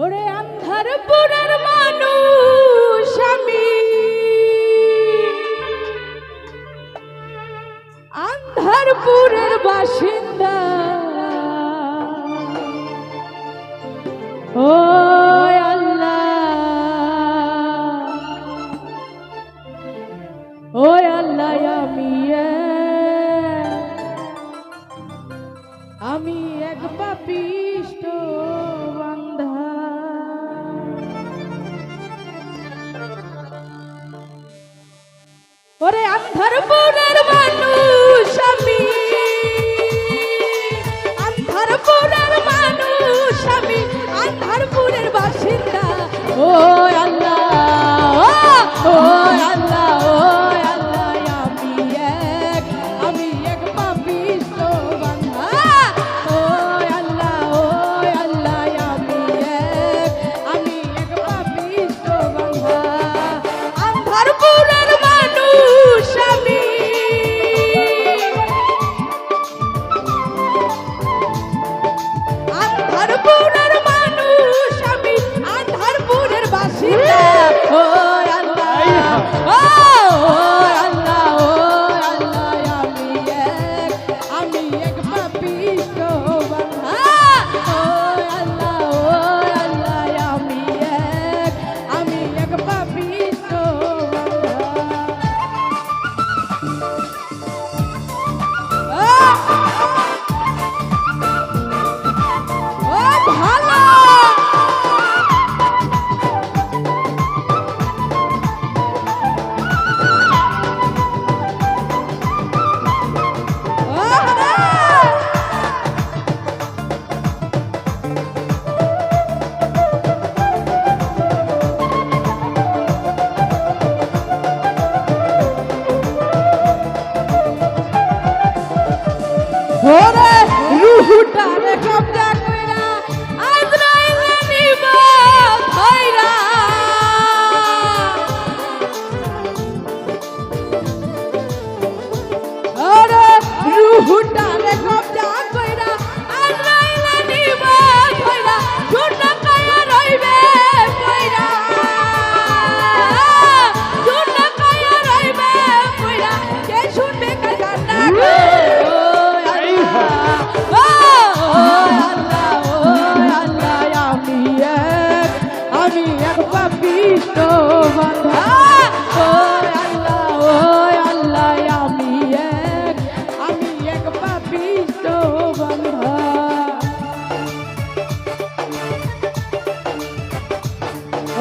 ওরে আন্ধার পুরার মানুষ আমি। আন্ধারপুরের বাসিন্দা। ও ওরে আন্ধারপুরের মানুষ আমি। আন্ধারপুরের মানুষ আমি বাসিন্দা। ও আল্লাহ ও।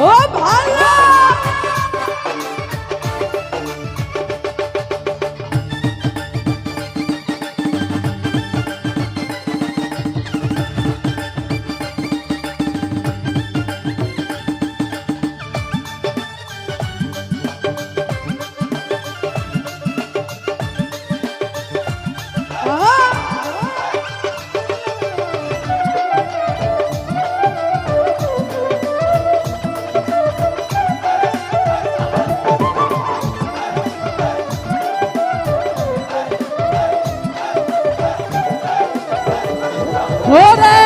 我朋。Ora!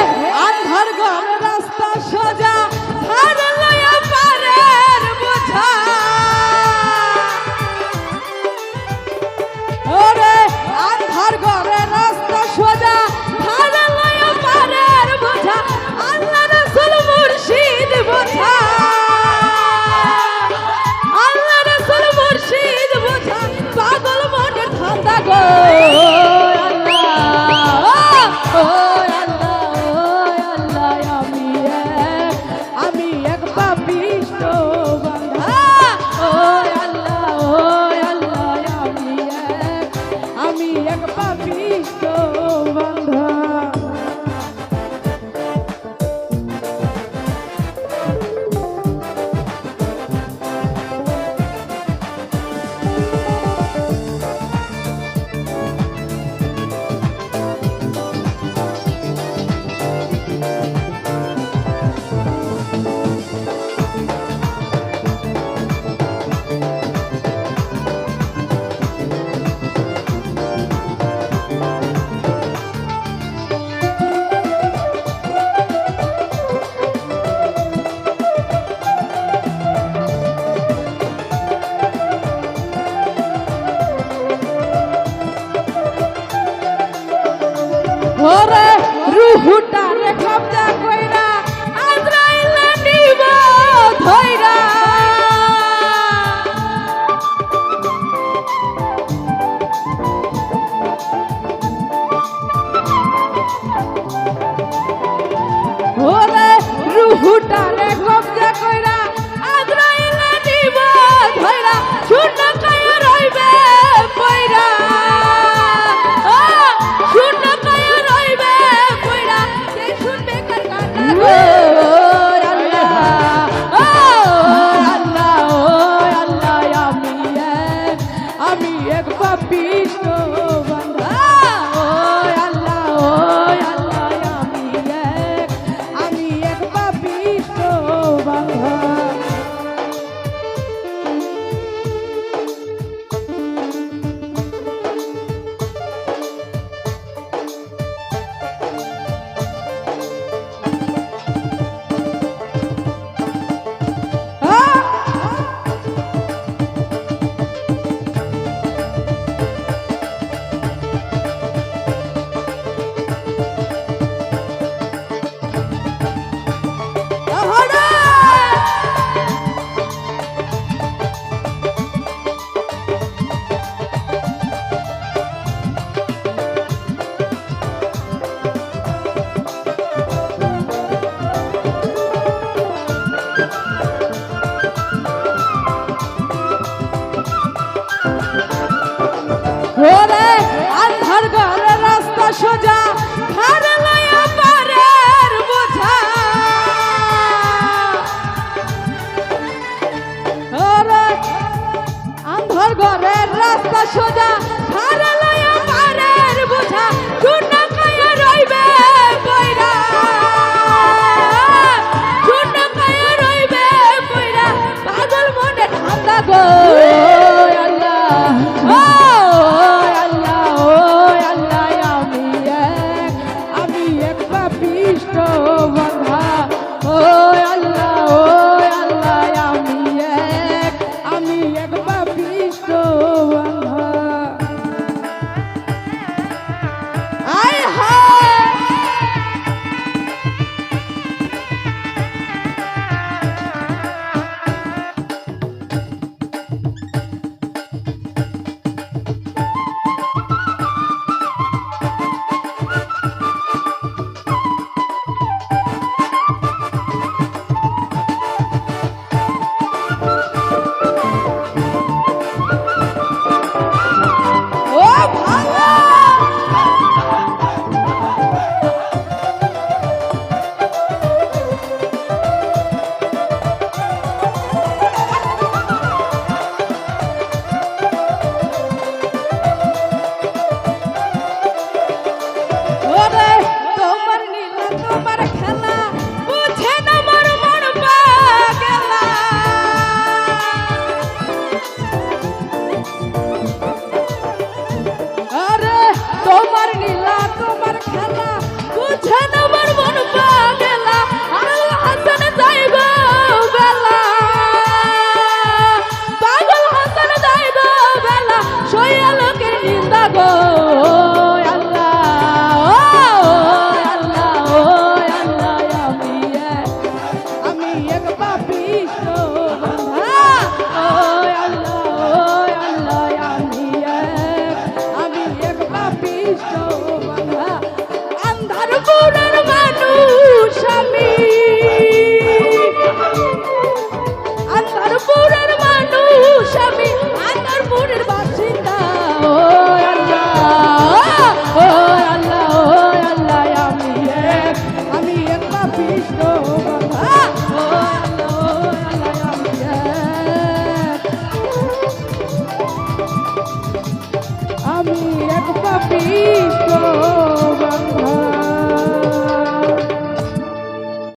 বেলায় আমি ওরে রুহুটা রে কবজা কইরা নিব ধইরা। ওরে রুহুটা